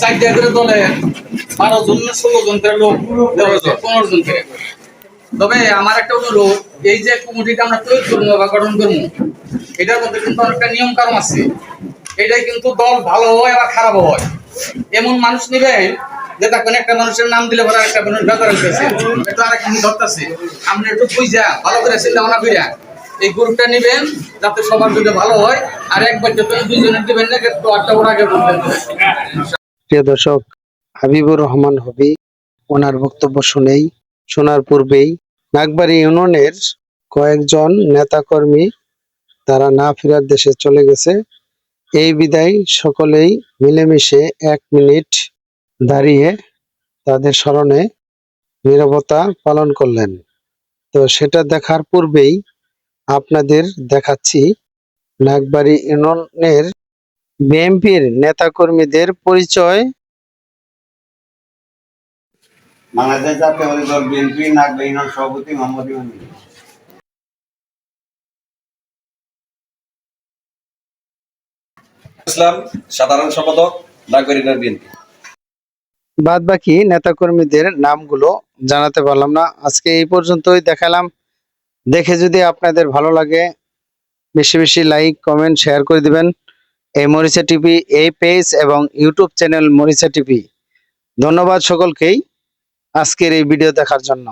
চারটা করে দলে বারো জন না ষোলো জন করে লোক পনেরো জন করে তবে আমার একটা অনুরোধ, এই যে কমিটিটা আমরা তৈরি করব বা গঠন করব, এটার মধ্যে কিন্তু অনেকটা নিয়ম কারণ আছে। এটাই কিন্তু দল ভালো হয় আবার খারাপ হয়। এমন মানুষ নিবে যে তখন একটা মানুষের নাম দিলে পরে একটা মানুষ বেকার হইতেছে একটু আরেক আমি ধরতেছে। আপনি একটু বুঝা, ভালো করে চিন্তা ভাবনা করিয়া এই গ্রুপটা নিবেন যাতে সবার যদি ভালো হয়, আর একবার যখন দুজনের দিবেন না একটু আটটা ওর আগে বলবেন। প্রিয় দর্শক, হাবিবুর রহমান হবি, ওনার বক্তব্য শুনেই, শোনার পূর্বেই নাগবাড়ি ইউনিয়নের কয়েকজন নেতাকর্মী তারা না ফেরার দেশে চলে গেছে। এই বিদায় সকলেই মিলেমিশে এক মিনিট দাঁড়িয়ে তাদের স্মরণে নিরবতা পালন করলেন। তো সেটা দেখার পূর্বেই আপনাদের দেখাচ্ছি নাগবাড়ি ইউনিয়নের বিএনপির নেতাকর্মীদের পরিচয়। বাংলাদেশ জাতীয়বাদী দল বিএনপি নাগবে ইউনিয়ন সভাপতি মোহাম্মদ ইমাম ইসলাম সাধারণ সম্পাদক নাগরিক বিএনপি। বাদ বাকি নেতাকর্মীদের নামগুলো জানাতে পারলাম না। আজকে এই পর্যন্তই দেখালাম। দেখে যদি আপনাদের ভালো লাগে, বেশি বেশি লাইক কমেন্ট শেয়ার করে দিবেন। এই মরিচা টিভি, এই পেজ এবং ইউটিউব চ্যানেল মরিচা টিভি। ধন্যবাদ সকলকেই আজকের এই ভিডিও দেখার জন্য।